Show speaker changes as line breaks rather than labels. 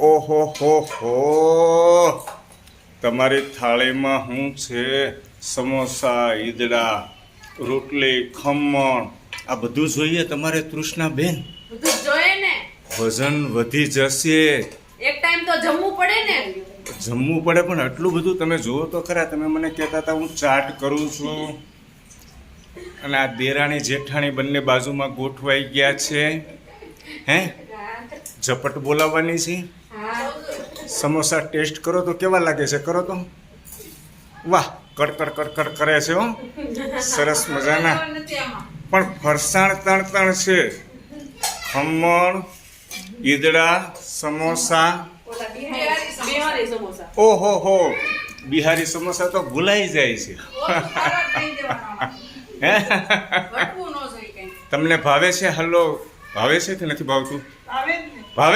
ઓહો હો હો તમારી થાળીમાં શું છે? સમોસા ઈદડા રોટલી ખમણ. આ બધું જોઈએ તમારે તૃષ્ણાબેન
બધું જોઈએ ને.
વજન વધી જશે.
એક ટાઈમ તો જમવું પડે ને.
જમવું પડે પણ આટલું બધું તમે જુઓ તો ખરા તમે મને કહેતા હતા હું ચાટ કરું છું. અને આ દેરાણી જેઠાણી બંને બાજુમાં ગોઠવાઈ ગયા છે. હે. ઝપટ બોલાવવાની છે? સમોસા ટેસ્ટ કરો તો કેવા લાગે છે? કરો તો. વાહ કડકડ કડકડ કરે છે હો. સરસ મજાના. પણ ફરસાણ તણ તણ છે. ખમણ ઈદડા
સમોસા.
ઓહો હો બિહારી સમોસા તો ભૂલાઈ જાય છે. હે?
ઘટવું ન જોઈએ કઈ.
તમને ભાવે છે? હલ્લો ભાવે છે કે નથી ભાવતું?
આવે